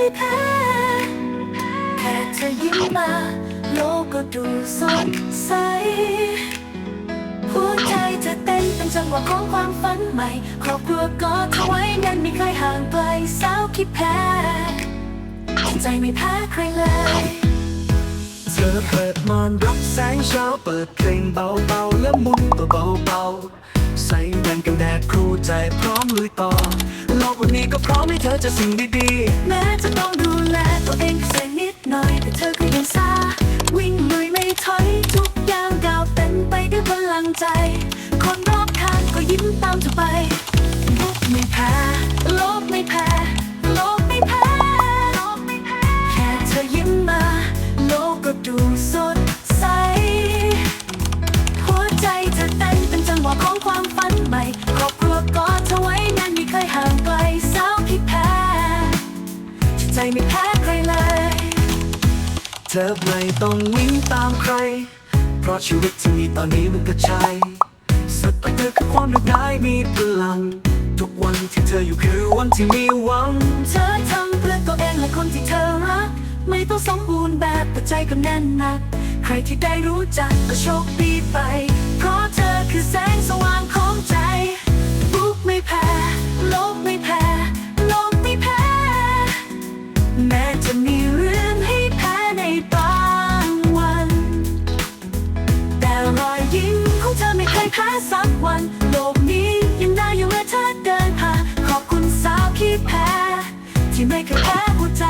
ไม่แพ้แค่เธอยิ้มมา โลกก็ดูสดใสหัวใจจะเต้นเป็นจังหวะของความฝันใหม่ ครอบครัวก็เธอไว้นั้นไม่เคยห่างไกลสาวคิดแพ้ใจไม่แพ้ใครเลยเธอเปิดมอนรับแสงเช้าเปิดเพลงเบาๆ แล้วมุนตัวเบาๆ ใส่แว่นกันแดดครูใจพร้อมลุยต่อ วันนี้ก็พร้อมให้เธอเจะสิ่งดีๆ แม้จะต้องดูแลตัวเองสักนิดหน่อย แต่เธอก็ยังซาวิ่งลุยไม่ถอย ทุกอย่างก้าวเป็นไปด้วยพลังใจ คนรอบข้างก็ยิ้มตามเธอไปโลกไม่แพ้ ไม่แพ้ใครเลย เธอไม่ต้องวิ่งตามใคร เพราะชีวิตที่มีตอนนี้มันก็ใช่สดไปเธอคือความรักได้มีพลัง ทุกวันที่เธออยู่คือวันที่มีหวัง เธอทำเพื่อตัวเองและคนที่เธอรัก ไม่ต้องสมบูรณ์แบบแต่ใจก็แน่นหนัก ใครที่ได้รู้จักก็โชคดีไป ก็แพ้หัวใจ